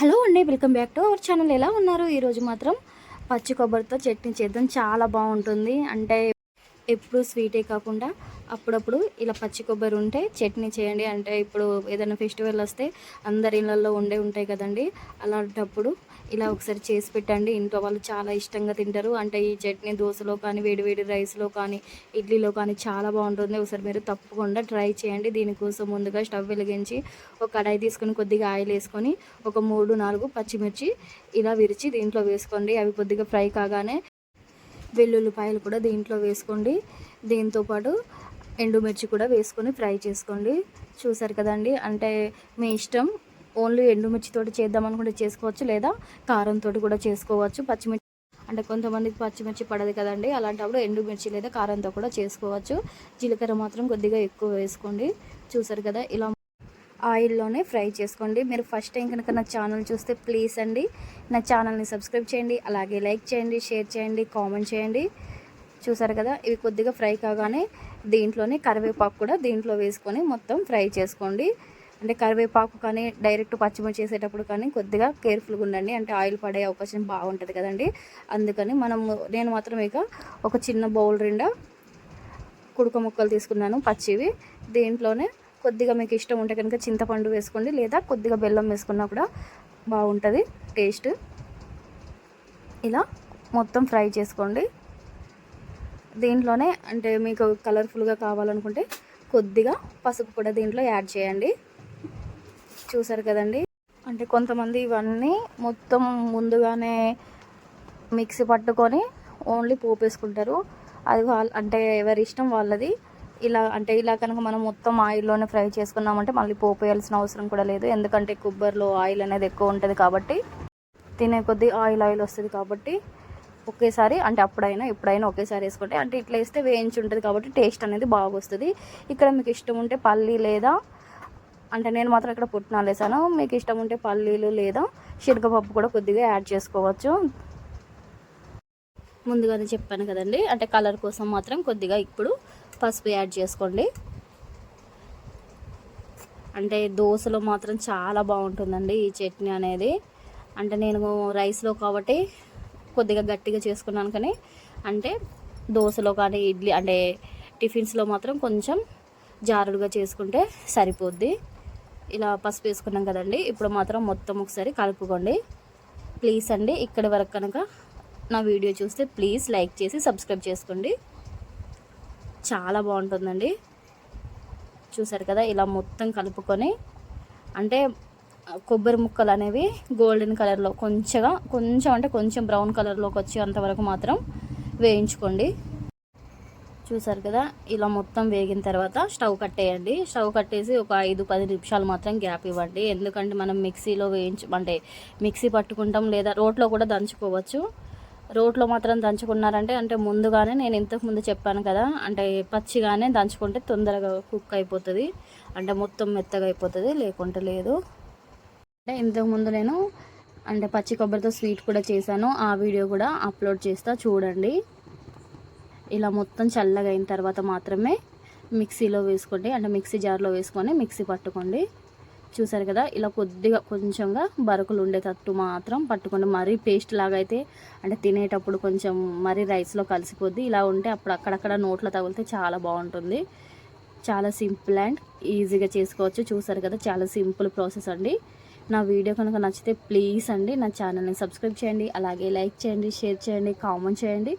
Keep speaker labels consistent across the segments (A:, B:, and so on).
A: Hello అండి welcome back to our channel. ఎలా ఉన్నారు? ఈరోజు మాత్రం పచ్చి కొబ్బరితో చట్నీ చేద్దాం. చాలా బాగుంటుంది. అంటే ఎప్పుడు స్వీటే కాకుండా అప్పుడప్పుడు ఇలా పచ్చి కొబ్బరి ఉంటే చట్నీ చేయండి. అంటే ఇప్పుడు ఏదైనా ఫెస్టివల్ వస్తే అందరి ఇళ్ళల్లో ఉండే ఉంటాయి కదండి. అలాంటప్పుడు ఇలా ఒకసారి చేసి పెట్టండి. ఇంట్లో వాళ్ళు చాలా ఇష్టంగా తింటారు. అంటే ఈ చట్నీ దోశలో కానీ వేడివేడి రైస్లో కానీ ఇడ్లీలో కానీ చాలా బాగుంటుంది. ఒకసారి మీరు తప్పకుండా ట్రై చేయండి. దీనికోసం ముందుగా స్టవ్ వెలిగించి ఒక కడాయి తీసుకొని కొద్దిగా ఆయిల్ వేసుకొని ఒక మూడు నాలుగు పచ్చిమిర్చి ఇలా విరిచి దీంట్లో వేసుకోండి. అవి కొద్దిగా ఫ్రై కాగానే వెల్లుల్లిపాయలు కూడా దీంట్లో వేసుకోండి. దీంతోపాటు ఎండుమిర్చి కూడా వేసుకొని ఫ్రై చేసుకోండి. చూసారు కదండి? అంటే మీ ఇష్టం. ఓన్లీ ఎండుమిర్చితో చేద్దాం అనుకుంటే చేసుకోవచ్చు లేదా కారంతో కూడా చేసుకోవచ్చు. పచ్చిమిర్చి అంటే కొంతమందికి పచ్చిమిర్చి పడదు కదండి. అలాంటప్పుడు ఎండుమిర్చి లేదా కారంతో కూడా చేసుకోవచ్చు. జీలకర్ర మాత్రం కొద్దిగా ఎక్కువ వేసుకోండి. చూసారు కదా? ఇలా ఆయిల్లోనే ఫ్రై చేసుకోండి. మీరు ఫస్ట్ టైం కనుక నా ఛానల్ చూస్తే ప్లీజ్ అండి నా ఛానల్ని సబ్స్క్రైబ్ చేయండి అలాగే లైక్ చేయండి షేర్ చేయండి కామెంట్ చేయండి. చూసారు కదా ఇవి కొద్దిగా ఫ్రై కాగానే దీంట్లోనే కరివేపాకు కూడా దీంట్లో వేసుకొని మొత్తం ఫ్రై చేసుకోండి. అంటే కరివేపాకు కానీ డైరెక్ట్ పచ్చిమిర్చి చేసేటప్పుడు కానీ కొద్దిగా కేర్ఫుల్గా ఉండండి. అంటే ఆయిల్ పడే అవకాశం బాగుంటుంది కదండి. అందుకని మనం నేను మాత్రం ఇక ఒక చిన్న బౌల్ నిండా కుడుక ముక్కలు తీసుకున్నాను పచ్చివి. దీంట్లోనే కొద్దిగా మీకు ఇష్టం ఉంటే కనుక చింతపండు వేసుకోండి లేదా కొద్దిగా బెల్లం వేసుకున్నా కూడా బాగుంటుంది టేస్ట్. ఇలా మొత్తం ఫ్రై చేసుకోండి. దీంట్లోనే అంటే మీకు కలర్ఫుల్గా కావాలనుకుంటే కొద్దిగా పసుపు కూడా దీంట్లో యాడ్ చేయండి. చూసారు కదండి? అంటే కొంతమంది ఇవన్నీ మొత్తం ముందుగానే మిక్సీ పట్టుకొని ఓన్లీ పోపు వేసుకుంటారు అది వాళ్ళ అంటే ఎవరి ఇష్టం వాళ్ళది. ఇలా అంటే ఇలా కనుక మనం మొత్తం ఆయిల్లోనే ఫ్రై చేసుకున్నామంటే మళ్ళీ పోపేయాల్సిన అవసరం కూడా లేదు. ఎందుకంటే కొబ్బరిలో ఆయిల్ అనేది ఎక్కువ ఉంటుంది కాబట్టి తినే కొద్దీ ఆయిల్ ఆయిల్ వస్తుంది కాబట్టి ఒకేసారి అంటే అప్పుడైనా ఎప్పుడైనా ఒకేసారి వేసుకుంటే అంటే ఇట్లా వేస్తే వేయించి ఉంటుంది కాబట్టి టేస్ట్ అనేది బాగా వస్తుంది ఇక్కడ మీకు ఇష్టం ఉంటే పల్లి లేదా అంటే నేను మాత్రం ఇక్కడ పుట్నాలు వేసాను మీకు ఇష్టం ఉంటే పల్లీలు లేదా శనగపప్పు కూడా కొద్దిగా యాడ్ చేసుకోవచ్చు. ముందుగానే చెప్పాను కదండి అంటే కలర్ కోసం మాత్రం కొద్దిగా ఇప్పుడు పసుపు యాడ్ చేసుకోండి. అంటే దోశలో మాత్రం చాలా బాగుంటుందండి ఈ చట్నీ అనేది. అంటే నేను రైస్లో కాబట్టి కొద్దిగా గట్టిగా చేసుకున్నాను కానీ అంటే దోశలో కానీ ఇడ్లీ అంటే టిఫిన్స్లో మాత్రం కొంచెం జారుడుగా చేసుకుంటే సరిపోద్ది. ఇలా పసుపు వేసుకున్నాం కదండి ఇప్పుడు మాత్రం మొత్తం ఒకసారి కలుపుకోండి. ప్లీజ్ అండి ఇక్కడి వరకు కనుక నా వీడియో చూస్తే ప్లీజ్ లైక్ చేసి సబ్స్క్రైబ్ చేసుకోండి. చాలా బాగుంటుందండి. చూసారు కదా ఇలా మొత్తం కలుపుకొని అంటే కొబ్బరి ముక్కలు అనేవి గోల్డెన్ కలర్లో కొంచెంగా కొంచెం అంటే కొంచెం బ్రౌన్ కలర్లోకి వచ్చేంతవరకు మాత్రం వేయించుకోండి. చూసారు కదా ఇలా మొత్తం వేగిన తర్వాత స్టవ్ కట్టేయండి. స్టవ్ కట్టేసి ఒక ఐదు పది నిమిషాలు మాత్రం గ్యాప్ ఇవ్వండి. ఎందుకంటే మనం మిక్సీలో వేయించు అంటే మిక్సీ పట్టుకుంటాం లేదా రోట్లో కూడా దంచుకోవచ్చు. రోట్లో మాత్రం దంచుకున్నారంటే అంటే ముందుగానే నేను ఇంతకుముందు చెప్పాను కదా అంటే పచ్చిగానే దంచుకుంటే తొందరగా కుక్ అయిపోతుంది. అంటే మొత్తం మెత్తగా అయిపోతుంది లేకుంటే లేదు. అంటే ఇంతకుముందు నేను అంటే పచ్చి కొబ్బరితో స్వీట్ కూడా చేశాను. ఆ వీడియో కూడా అప్లోడ్ చేస్తా చూడండి. ఇలా మొత్తం చల్లగా అయిన తర్వాత మాత్రమే మిక్సీలో వేసుకోండి. అంటే మిక్సీ జార్లో వేసుకొని మిక్సీ పట్టుకోండి. చూసారు కదా ఇలా కొద్దిగా కొంచెంగా బరకులు ఉండేటట్టు మాత్రం పట్టుకోండి. మరీ పేస్ట్ లాగా అయితే అంటే తినేటప్పుడు కొంచెం మరీ రైస్లో కలిసిపోద్ది. ఇలా ఉంటే అప్పుడు అక్కడక్కడ నోట్లో తగిలితే చాలా బాగుంటుంది. చాలా సింపుల్ అండ్ ఈజీగా చేసుకోవచ్చు. చూసారు కదా చాలా సింపుల్ ప్రాసెస్ అండి. నా వీడియో కనుక నచ్చితే ప్లీజ్ అండి నా ఛానల్ని సబ్స్క్రైబ్ చేయండి. అలాగే లైక్ చేయండి షేర్ చేయండి కామెంట్ చేయండి.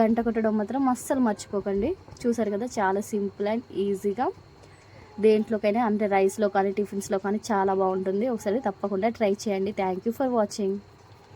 A: గంట కొట్టడం మాత్రం అస్సలు మర్చిపోకండి. చూసారు కదా చాలా సింపుల్ అండ్ ఈజీగా దేంట్లోకైనా అంటే రైస్లో కానీ టిఫిన్స్లో కానీ చాలా బాగుంటుంది. ఒకసారి తప్పకుండా ట్రై చేయండి. Thank for watching